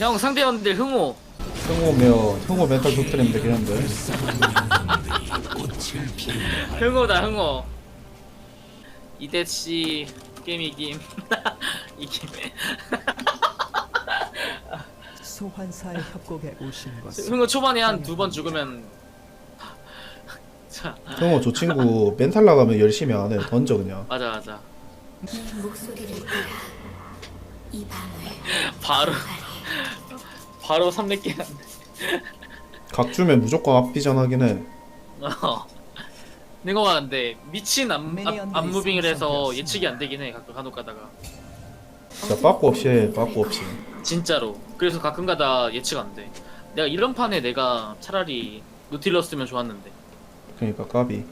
형 상대였는데 흥호. 흥호며 흥호 멘탈 터뜨리면 되겠는데. 흥호다 흥호. 이대씨 게임 이김. 이김. 소환사의 협곡에 오신 것을 흥호 초반에 한 두 번 죽으면. 자 흥호 저 친구 멘탈 나가면 열심히 안해. 던져 그냥. 맞아 맞아. 목소리를 따라 이 밤을 바로 바로 3렙 한데 각 주면 무조건 앞비전 하긴 해. 어. 내가 근데 미친 앞, 앞, 앞무빙을 해서 예측이 안 되긴 해 가끔 간혹 가다가. 진짜 빠꾸 없이 해 빠꾸 없이. 진짜로. 그래서 가끔 가다 예측 안돼. 내가 이런 판에 내가 차라리 노틸러스면 좋았는데. 그러니까 까비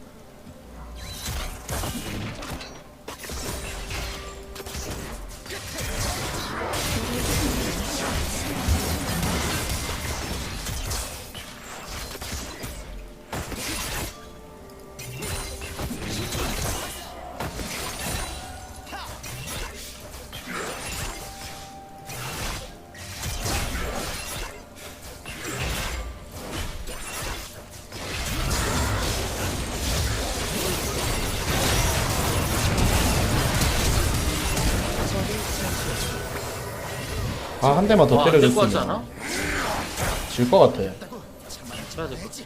아 한 대만 더 와, 안될것 같지 때려줬으면. 않아? 질것 같아 쳐야 될것 같아.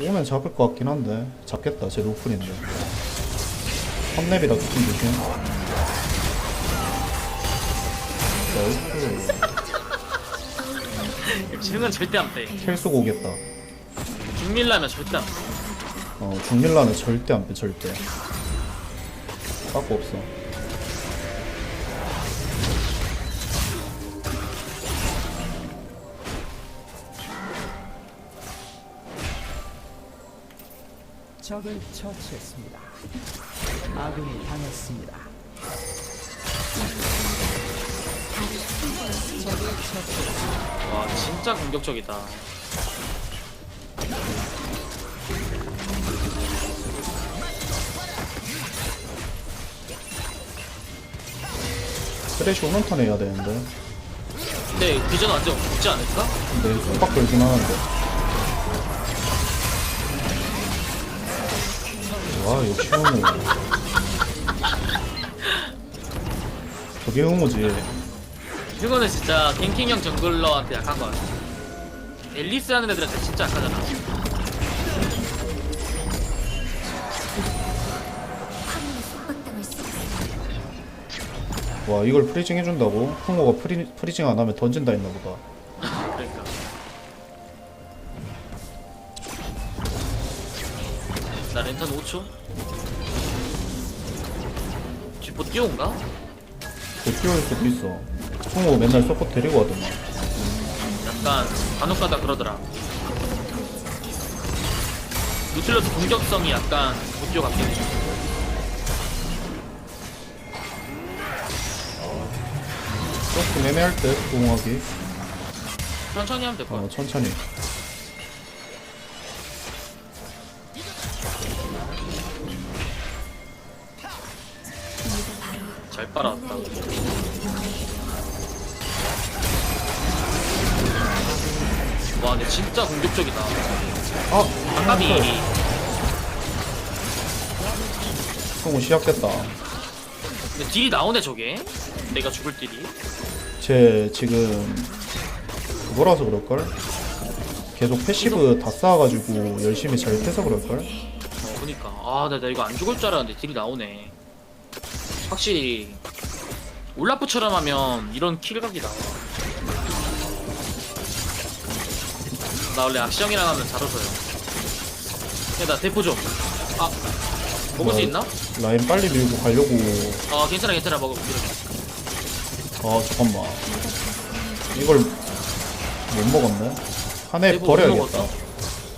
오면 잡을 것 같긴 한데 잡겠다 제 노플인데. 3렙이라 조금 조심 나이스 지금은 절대 안빼 켈 쏘고 오겠다. 중밀라면 절대 안 빼 어 중밀라는 절대 안 빼 절대. 빠꾸 없어 적을 처치했습니다. 아군이 당했습니다. 적을 처치. 와 진짜 공격적이다 쓰레쉬 오는 턴 해야 되는데 근데 비전 완전 없지 않을까? 근데 속박 걸긴 하는데 와 역시 흥우 저게 흥우지. 이거는 진짜 갱킹형 정글러한테 약한 거 같아. 앨리스 하는 애들한테 진짜 약하잖아. 와 이걸 프리징 해준다고? 흥우가 프리, 프리징 안 하면 던진다 했나 보다. 그러니까. 나 랜턴 5초 쥐포 뛰어온가? 그 뛰어올 수도 있어. 흥우 맨날 서포트 데리고 하더만 약간 간혹 가다 그러더라. 루틀러스 공격성이 약간 못 뛰어갔긴 해 조금 애매할 듯 공하기 천천히 하면 될 거야 어 천천히 잘 빨아왔다. 와 근데 진짜 공격적이다. 아! 아까비. 흥우 시작됐다. 근데 딜이 나오네 저게. 내가 죽을 딜이. 쟤 지금 그거라서 그럴걸? 계속 패시브 다 쌓아가지고 열심히 잘 패서 그럴걸? 어 그니까. 아 나 나 이거 안 죽을 줄 알았는데 딜이 나오네 확실히 올라프처럼 하면 이런 킬각이 나와. 나 원래 악시형이랑 하면 잘 웃어요. 야 나 대포 좀 아 먹을 수 뭐야, 있나? 라인 빨리 밀고 가려고. 아 괜찮아 괜찮아. 먹어 이렇게 아 잠깐만. 이걸 못 먹었네? 한해 대포 못 버려야겠다. 먹었어?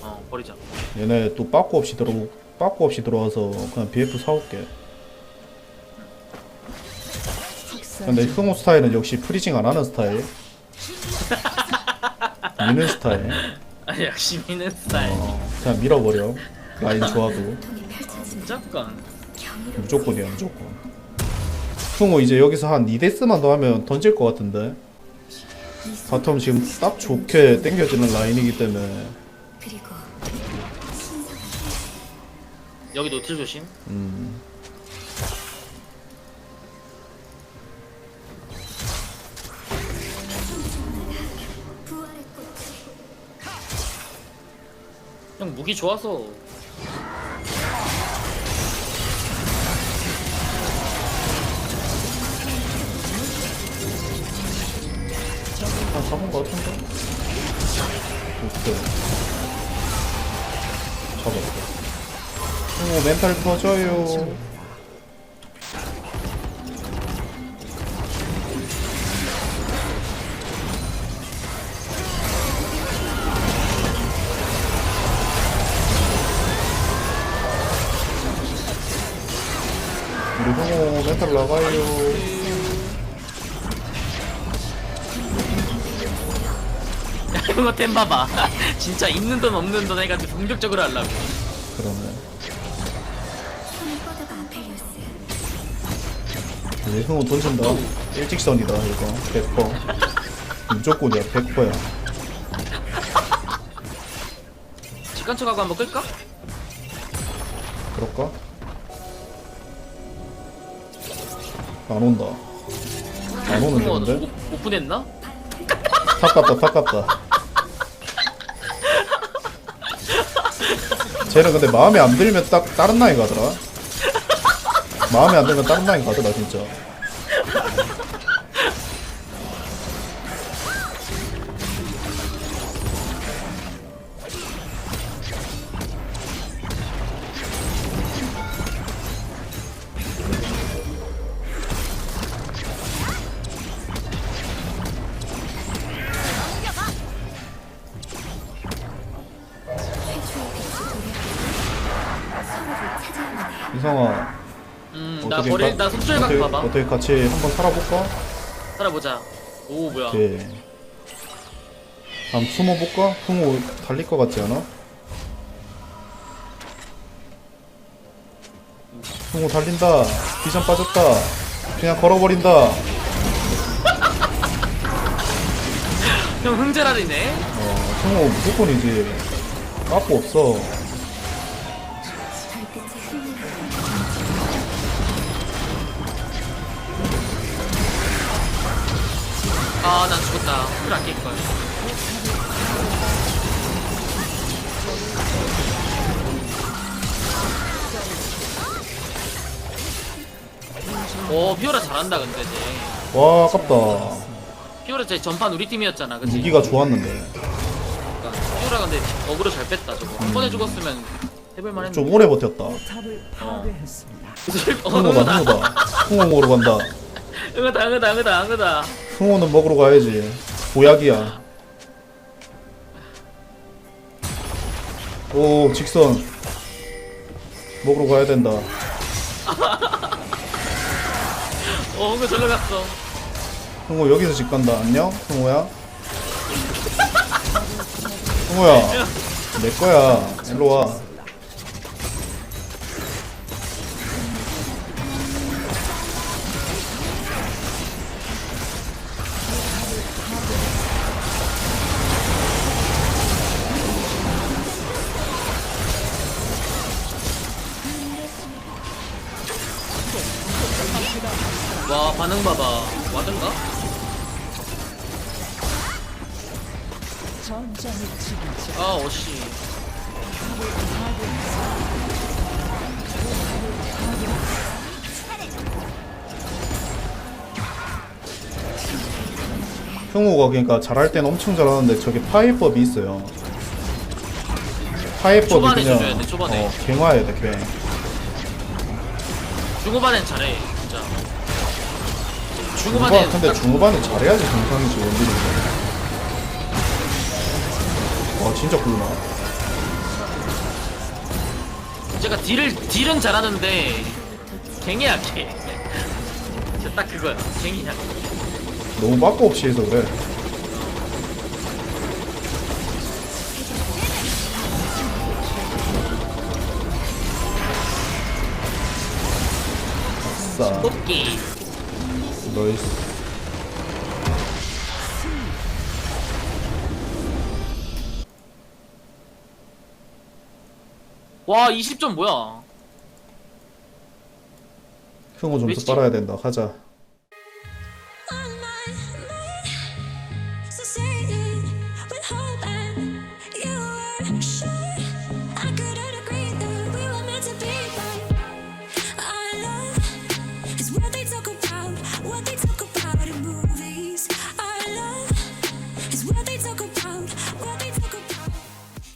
어 버리자. 얘네 또 빠꾸 없이 들어 빠꾸 없이 들어와서 그냥 BF 사올게 근데 흥호 스타일은 역시 프리징 안 하는 스타일. 미는 스타일. 아 역시 미는 스타일. 어, 그냥 밀어버려. 라인 좋아도. 무조건. 무조건이야 무조건. 흥호 이제 여기서 한 2데스만 더 하면 던질 것 같은데. 바텀 지금 딱 좋게 땡겨지는 라인이기 때문에. 여기 노틸 조심. 음, 형 무기 좋아서. 다 잡은 거 같은데? 오케이 잡았어 오 멘탈 터져요 우리 형호 멘탈 나가요 야, 이거 템 봐봐. 진짜 있는 돈 없는 돈 해가지고 공격적으로 하려고. 그러네 내 흥은 던진다. 일직선이다 이거 100%. 무조건이야 100%야. 직관적하고 한번 끌까? 그럴까? 안 온다. 안 오는데 어, 근데? 오- 오픈했나? 탑 갔다 탑 갔다. 쟤는 근데 마음에 안 들면 딱 다른 라인 가더라. 마음에 안 들면 다른 라인 가더라 진짜. 이성아 음, 나 어떻게 버릴, 가- 나 속출각 어떻게, 봐봐. 어떻게 같이 한번 살아볼까? 살아보자. 오, 뭐야. 오케이. 다음 숨어 볼까? 흥호 달릴 것 같지 않아? 흥호 달린다. 비전 빠졌다. 그냥 걸어버린다. 형 흥제라리네. 어, 흥호 무조건이지. 까고 없어. 아, 난 죽었다. 풀안 깰걸. 오, 피오라 잘한다, 근데 쟤. 와, 아깝다. 피오라 쟤 전판 우리 팀이었잖아, 그치? 무기가 좋았는데. 그러니까 피오라 근데 어그로 잘 뺐다, 저거. 한 번에 죽었으면 해볼만 했는데. 좀 오래 버텼다. 탑을 파괴했습니다. 어, 흥호다, 응어다, 흥호다. 흥호 먹으러 간다. 응어다, 응어다, 응어다, 응어다. 흥호는 먹으러 가야지. 보약이야. 오, 직선. 먹으러 가야 된다. 어, 응어 절로 갔어. 흥호 여기서 집 간다. 안녕? 흥호야? 흥호야. 내 거야. 일로 와. 와, 반응 봐봐. 와든가? 아, 어씨. 흥호가 그러니까 잘할 땐 엄청 잘하는데 저게 파이법이 있어요. 파이법이 초반에 그냥 줘줘야 돼, 초반에. 어, 갱화해야 돼, 갱. 중후반엔 잘해. 중후반 중후반에 근데 중후반에 잘해야지 정상이지 원딜인데. 와 진짜 꿀나. 제가 딜을 딜은 잘하는데 갱이 약해. 진짜 딱 그거야. 갱이 약해. 너무 빠꾸 없이 해서 그래. 아싸. 뽑기. 나이스. 와 20점 뭐야? 흥호 좀더 빨아야 된다. 하자.